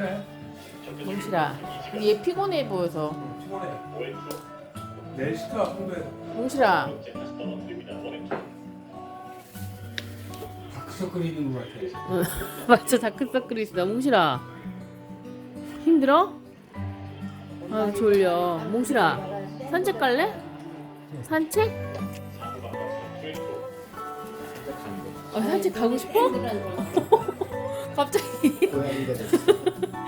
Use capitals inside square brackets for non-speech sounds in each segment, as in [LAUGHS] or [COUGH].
그래. 몽실아 얘 피곤해 보여서 피곤해. 내일 시켜 홍대. 몽실아 다크서클 있는 것 같아. 응, [LAUGHS] 맞아 다크서클이 있어 몽실아 힘들어? 아 졸려 몽실아 산책 갈래? 산책? 아, 산책 가고 싶어? [LAUGHS] 갑자기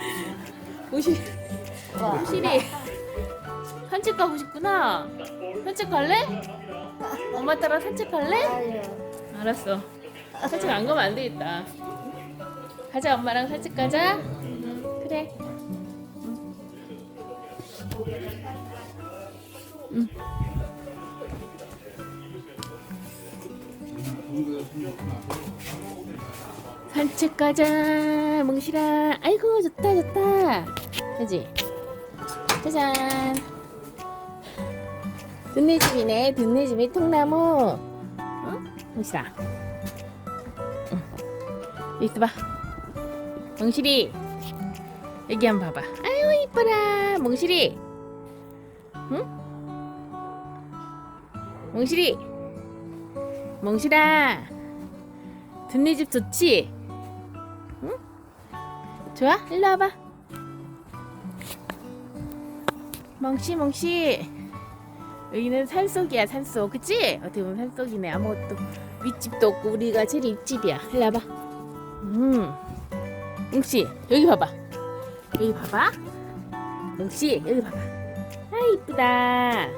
고양이가 몽실 몽실이 산책 가고 싶구나. 산책 갈래? 엄마 따라 산책 갈래? 알았어. 산책 안 가면 안 되겠다. 가자 엄마랑 산책 가자. 응, 그래 산책 가자 몽실아. 아이고 좋다 좋다. 그지? 짜잔. 듣네집이네 듣네집이 통나무. 응? 몽실아. 응. 있어봐. 몽실이. 여기 한번 봐봐. 아유 이뻐라 몽실이. 응? 몽실이. 몽실아. 듣네집 좋지? 응? 좋아? 일로 와봐 멍씨 멍씨 여기는 산속이야 산속 그치? 어떻게 보면 산속이네 아무것도 윗집도 없고 우리가 제일 윗집이야 일로 와봐 음 멍씨 여기 봐봐 여기 봐봐 멍씨 여기 봐봐 아 이쁘다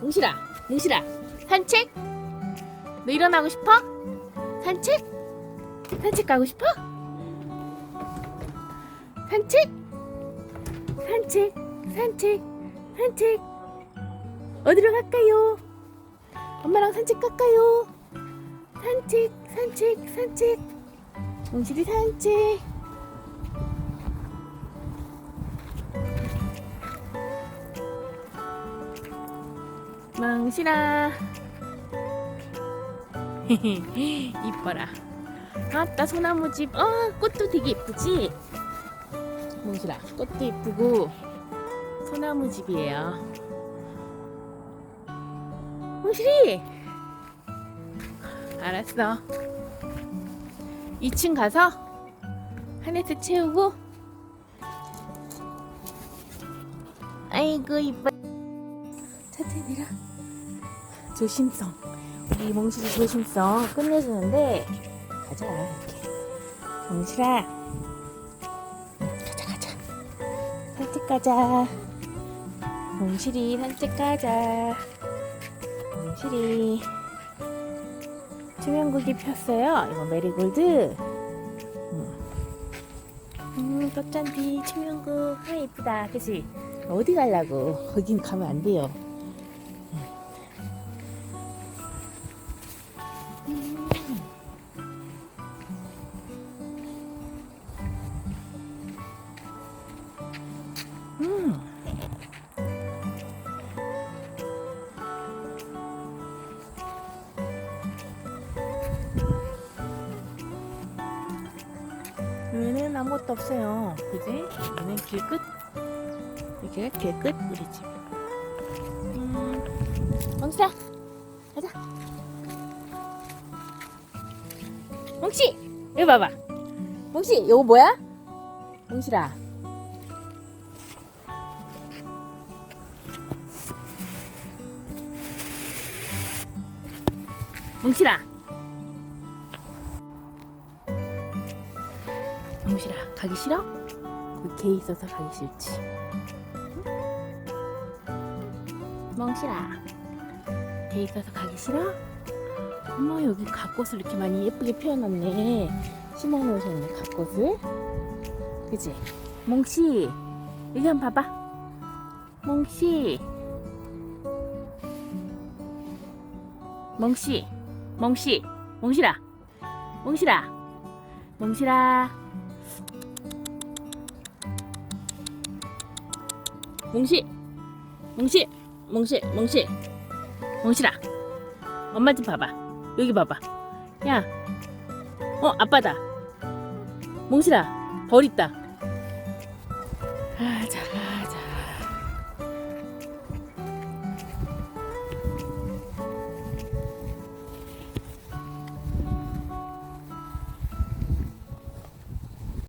멍실아 멍실아 산책? 너 일어나고 싶어? 산책? 산책 가고 싶어? 산책? 산책 산책 산책. 어디로 갈까요? 엄마랑 산책 갈까요? 산책 산책 산책. 몽실이 산책. 몽실아. [LAUGHS] 이뻐라. 아따 소나무집. 어 꽃도 되게 이쁘지 몽실아 꽃도 이쁘고 소나무 집이에요. 몽실이 알았어. 2층 가서 하네트 채우고? 아이고 이뻐. 내려 조심성. 우리 몽실이 조심성 끝내주는데 가자 이렇게. 몽실아 가자. 몽실이 산책 가자. 몽실이. 투명국이 폈어요. 이거 메리골드. 음, 음 꽃잔디 투명국 아 이쁘다. 그치? 어디 가려고? 거긴 가면 안 돼요 아무것도 없어요. 그지? 여기는 길 끝. 이게 길 끝 우리 집. 음. 멍치라 가자. 멍치 여기 봐봐. 멍치 이거 뭐야? 멍치라. 뭉실아 가기 싫어? 거기 개 있어서 가기 싫지 응? 멍실아 개 있어서 가기 싫어? 어머 여기 갓꽃을 이렇게 많이 예쁘게 피워놨네 심어놓으셨네 갓꽃을 그치? 몽씨 여기 한 번 봐봐 몽씨 멍씨, 멍씨, 멍실아, 멍실아, 멍실아, 멍씨, 멍씨, 멍씨, 멍씨, 멍실아, 엄마 좀 봐봐, 여기 봐봐, 야, 어 아빠다, 멍실아, 벌 있다, 아, 자